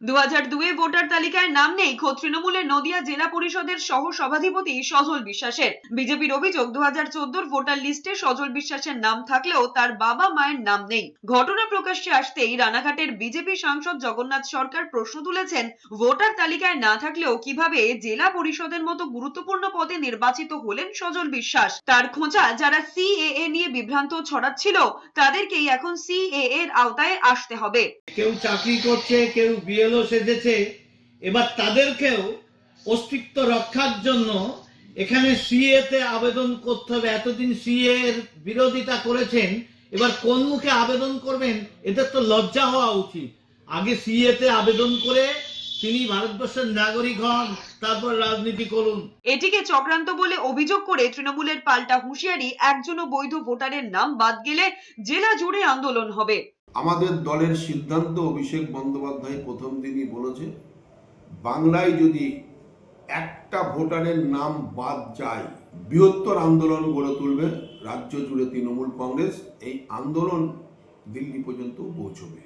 দু হাজার দুয়ে ভোটার তালিকায় নাম নেই খোদ তৃণমূলের নদিয়া জেলা পরিষদের সহ সভাধিপতি সজল বিশ্বাসের। বিজেপির অভিযোগ দু হাজার ভোটার লিস্টে সজল বিশ্বাসের নাম থাকলেও তার বাবা মায়ের নাম নেই। ঘটনা প্রকাশ্যে আসতেই রানাঘাটের বিজেপি সাংসদ জগন্নাথ সরকার প্রশ্ন তুলেছেন, ভোটার তালিকায় না থাকলেও কীভাবে জেলা পরিষদের মতো গুরুত্বপূর্ণ পদে নির্বাচিত হলেন সজল বিশ্বাস? তার খোঁজা যারা সিএএ নিয়ে বিভ্রান্ত ছড়াচ্ছিল, তাদেরকেই এখন সিএএ এর আওতায় আসতে হবে। কেউ চাকরি করছে, কেউ বিএলও সেজেছে, এবার তাদেরকেও অস্তিত্ব রক্ষার জন্য এখানে সিএ তে আবেদন করতে হবে। এতদিন সিএ এর বিরোধিতা করেছেন, এবার কোন মুখে আবেদন করবেন এদের তো লজ্জা হওয়া উচিত। আগে সিএ তে আবেদন করে তিনি ভারতবর্ষের নাগরিক হন, তারপর রাজনীতি করুন। এটিকে চক্রান্ত বলে অভিযোগ করে তৃণমূলের পাল্টা হুঁশিয়ারি, একজনও বৈধ ভোটারের নাম বাদ গেলে জেলা জুড়ে আন্দোলন হবে। আমাদের দলের সিদ্ধান্ত অভিষেক বন্দ্যোপাধ্যায় প্রথম দিনই বলেছে, বাংলায় যদি একটা ভোটারের নাম বাদ যায়, বৃহত্তর আন্দোলন গড়ে তুলবে রাজ্য জুড়ে তৃণমূল কংগ্রেস। এই আন্দোলন দিল্লি পর্যন্ত পৌঁছবে।